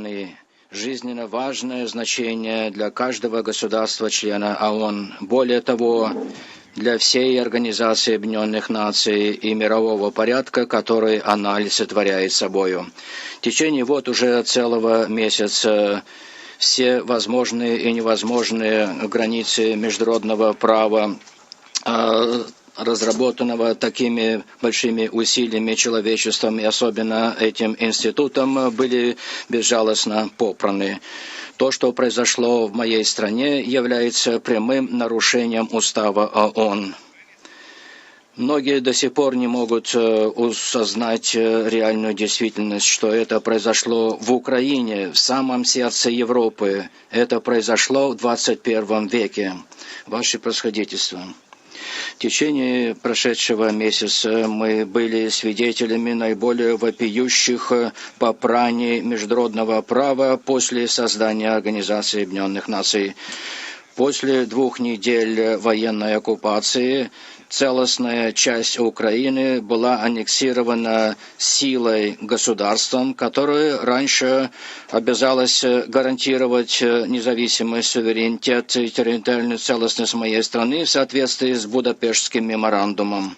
стороны, жизненно важное значение для каждого государства-члена ООН. Более того, для всей Организации Объединенных Наций и мирового порядка, который она олицетворяет собою. В течение вот уже целого месяца все возможные и невозможные границы международного права а, разработанного такими большими усилиями человечеством и особенно этим институтом, были безжалостно попраны. То, что произошло в моей стране, является прямым нарушением устава ООН. Многие до сих пор не могут э, осознать э, реальную действительность, что это произошло в Украине, в самом сердце Европы. Это произошло в 21 веке. Ваше происходительство. В течение прошедшего месяца мы были свидетелями наиболее вопиющих попраний международного права после создания Организации Объединенных Наций. После двух недель военной оккупации целостная часть Украины была аннексирована силой государством, которое раньше обязалось гарантировать независимость, суверенитет и территориальную целостность моей страны в соответствии с Будапештским меморандумом.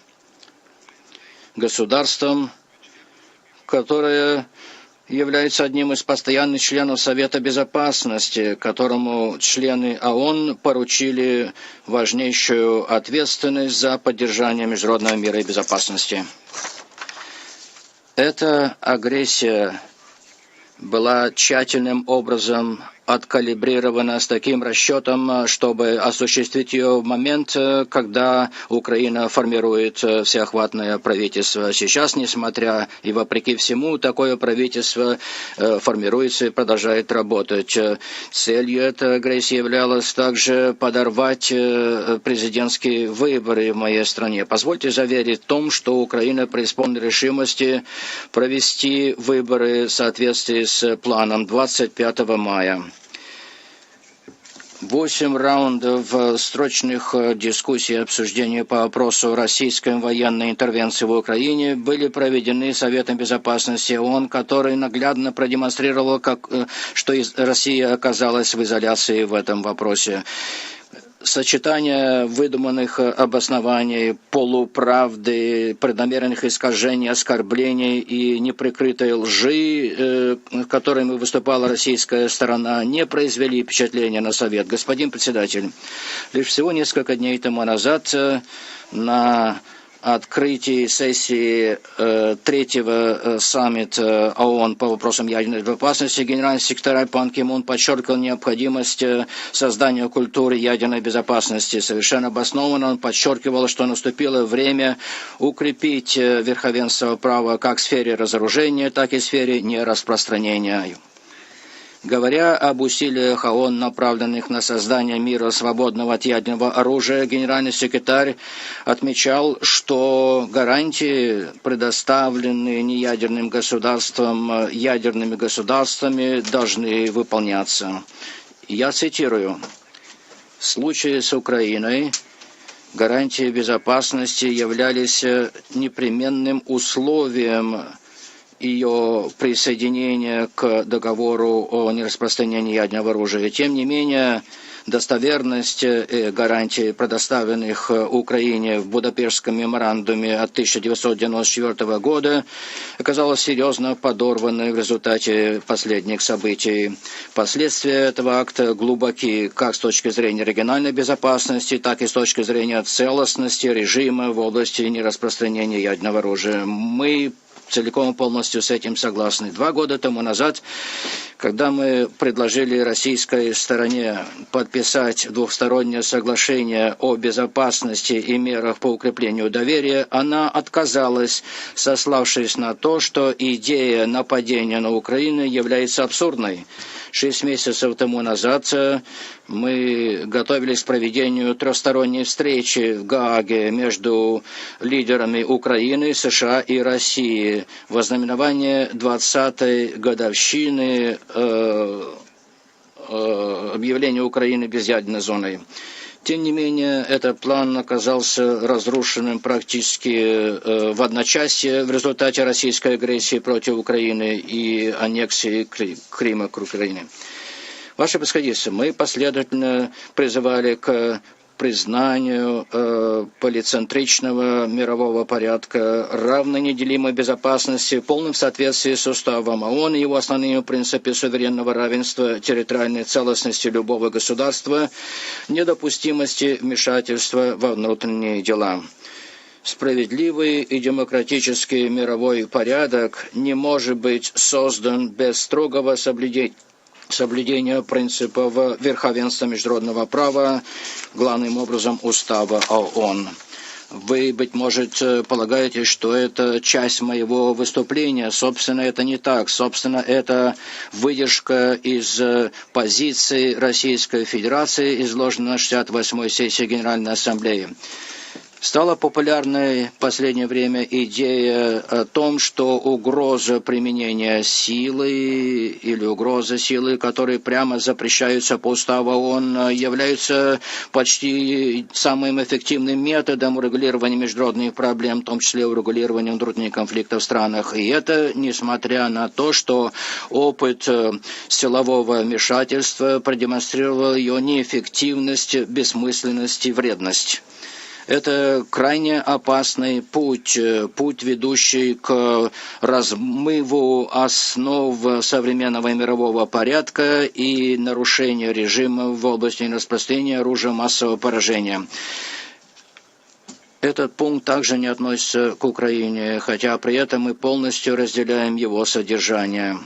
Государством, которое является одним из постоянных членов Совета Безопасности, которому члены ООН поручили важнейшую ответственность за поддержание международного мира и безопасности. Эта агрессия была тщательным образом откалибрирована с таким расчетом, чтобы осуществить ее в момент, когда Украина формирует всеохватное правительство. Сейчас, несмотря и вопреки всему, такое правительство э, формируется и продолжает работать. Целью этой агрессии являлось также подорвать э, президентские выборы в моей стране. Позвольте заверить в том, что Украина преисполнена решимости провести выборы в соответствии с планом 25 мая. Восемь раундов э, строчных э, дискуссий и обсуждений по вопросу российской военной интервенции в Украине были проведены Советом Безопасности ООН, который наглядно продемонстрировал, как, э, что Россия оказалась в изоляции в этом вопросе сочетание выдуманных обоснований, полуправды, преднамеренных искажений, оскорблений и неприкрытой лжи, э, которыми выступала российская сторона, не произвели впечатления на Совет. Господин председатель, лишь всего несколько дней тому назад э, на открытии сессии э, третьего э, саммита ООН по вопросам ядерной безопасности генеральный секретарь Пан Ки Мун подчеркивал необходимость э, создания культуры ядерной безопасности. Совершенно обоснованно он подчеркивал, что наступило время укрепить э, верховенство права как в сфере разоружения, так и в сфере нераспространения. Говоря об усилиях ООН, направленных на создание мира свободного от ядерного оружия, генеральный секретарь отмечал, что гарантии, предоставленные неядерным государствам ядерными государствами, должны выполняться. Я цитирую. В случае с Украиной гарантии безопасности являлись непременным условием ее присоединение к договору о нераспространении ядерного оружия. Тем не менее, достоверность и гарантий, предоставленных Украине в Будапештском меморандуме от 1994 года, оказалась серьезно подорванной в результате последних событий. Последствия этого акта глубоки как с точки зрения региональной безопасности, так и с точки зрения целостности режима в области нераспространения ядерного оружия. Мы целиком и полностью с этим согласны. Два года тому назад, когда мы предложили российской стороне подписать двухстороннее соглашение о безопасности и мерах по укреплению доверия, она отказалась, сославшись на то, что идея нападения на Украину является абсурдной. Шесть месяцев тому назад э, мы готовились к проведению трехсторонней встречи в Гааге между лидерами Украины, США и России в ознаменование 20-й годовщины э, э, объявления Украины безъядерной зоной. Тем не менее, этот план оказался разрушенным практически э, в одночасье в результате российской агрессии против Украины и аннексии Крыма к Украине. Ваше Происходительство, мы последовательно призывали к признанию э, полицентричного мирового порядка, равной неделимой безопасности полном соответствии с уставом ООН и его основными принципами суверенного равенства, территориальной целостности любого государства, недопустимости вмешательства во внутренние дела. Справедливый и демократический мировой порядок не может быть создан без строгого соблюдения соблюдения принципов верховенства международного права, главным образом устава ООН. Вы, быть может, полагаете, что это часть моего выступления. Собственно, это не так. Собственно, это выдержка из позиции Российской Федерации, изложенной на 68-й сессии Генеральной Ассамблеи. Стала популярной в последнее время идея о том, что угроза применения силы или угроза силы, которые прямо запрещаются по уставу ООН, являются почти самым эффективным методом урегулирования международных проблем, в том числе урегулирования внутренних конфликтов в странах. И это несмотря на то, что опыт э, силового вмешательства продемонстрировал ее неэффективность, бессмысленность и вредность. Это крайне опасный путь, э, путь, ведущий к размыву основ современного мирового порядка и нарушению режима в области распространения оружия массового поражения. Этот пункт также не относится к Украине, хотя при этом мы полностью разделяем его содержание.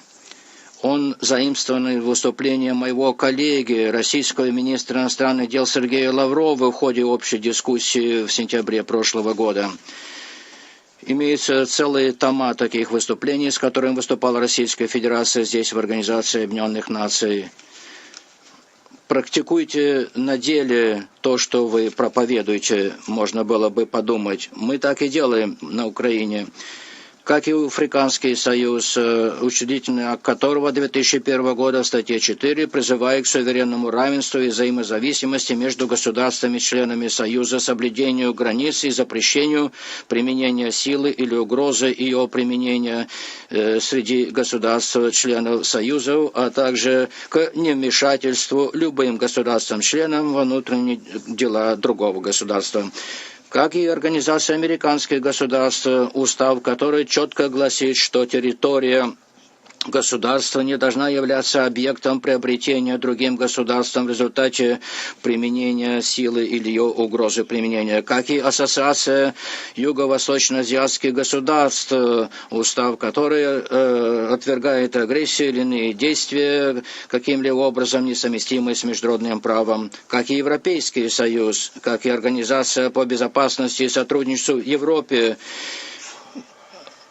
Он заимствованный выступление моего коллеги, российского министра иностранных дел Сергея Лаврова в ходе общей дискуссии в сентябре прошлого года. Имеются целые тома таких выступлений, с которыми выступала Российская Федерация здесь, в Организации Объединенных Наций. Практикуйте на деле то, что вы проповедуете, можно было бы подумать. Мы так и делаем на Украине как и Африканский союз, э, учредительный акт которого 2001 года в статье 4 призывает к суверенному равенству и взаимозависимости между государствами-членами Союза, соблюдению границ и запрещению применения силы или угрозы ее применения э, среди государств-членов Союза, а также к невмешательству любым государствам-членам во внутренние дела другого государства как и Организация американских государств, устав который четко гласит, что территория государство не должна являться объектом приобретения другим государством в результате применения силы или ее угрозы применения, как и Ассоциация юго-восточно-азиатских государств, устав который э, отвергает агрессию или иные действия каким-либо образом несовместимые с международным правом, как и Европейский Союз, как и Организация по безопасности и сотрудничеству в Европе,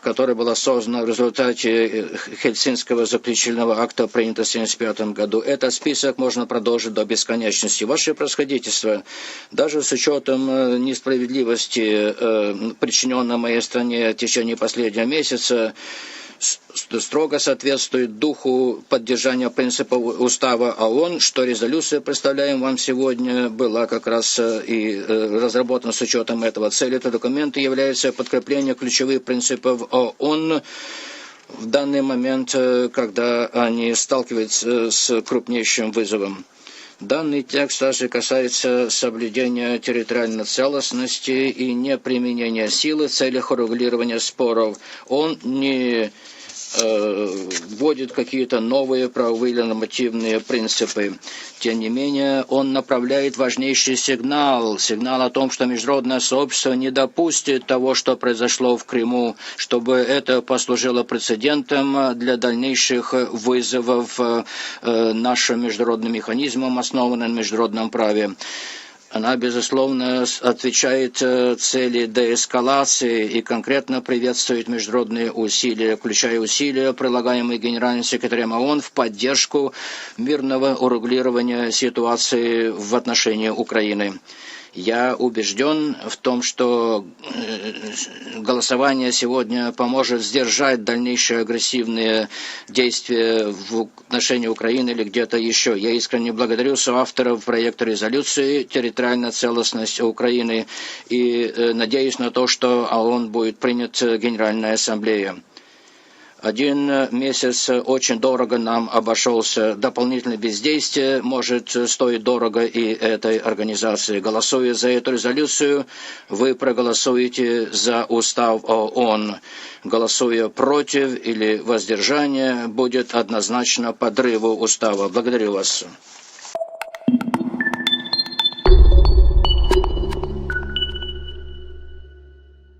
которая была создана в результате э, Хельсинского заключительного акта, принятого в 1975 году. Этот список можно продолжить до бесконечности. Ваше происходительство, даже с учетом э, несправедливости, э, причиненной моей стране в течение последнего месяца, строго соответствует духу поддержания принципов устава ООН, что резолюция, представляем вам сегодня, была как раз э, и э, разработана с учетом этого. Цель этого документа является подкрепление ключевых принципов ООН в данный момент, э, когда они сталкиваются с крупнейшим вызовом. Данный текст также касается соблюдения территориальной целостности и неприменения силы в целях урегулирования споров. Он не вводит какие-то новые правовые или нормативные принципы. Тем не менее, он направляет важнейший сигнал, сигнал о том, что международное сообщество не допустит того, что произошло в Крыму, чтобы это послужило прецедентом для дальнейших вызовов э, нашим международным механизмам, основанным на международном праве. Она, безусловно, отвечает э, цели деэскалации и конкретно приветствует международные усилия, включая усилия, прилагаемые генеральным секретарем ООН в поддержку мирного урегулирования ситуации в отношении Украины. Я убежден в том, что э, голосование сегодня поможет сдержать дальнейшие агрессивные действия в отношении Украины или где-то еще. Я искренне благодарю соавторов проекта резолюции «Территориальная целостность Украины» и э, надеюсь на то, что он будет принят Генеральной Ассамблеей. Один месяц очень дорого нам обошелся. Дополнительное бездействие может стоить дорого и этой организации. Голосуя за эту резолюцию, вы проголосуете за устав ООН. Голосуя против или воздержание, будет однозначно подрыву устава. Благодарю вас.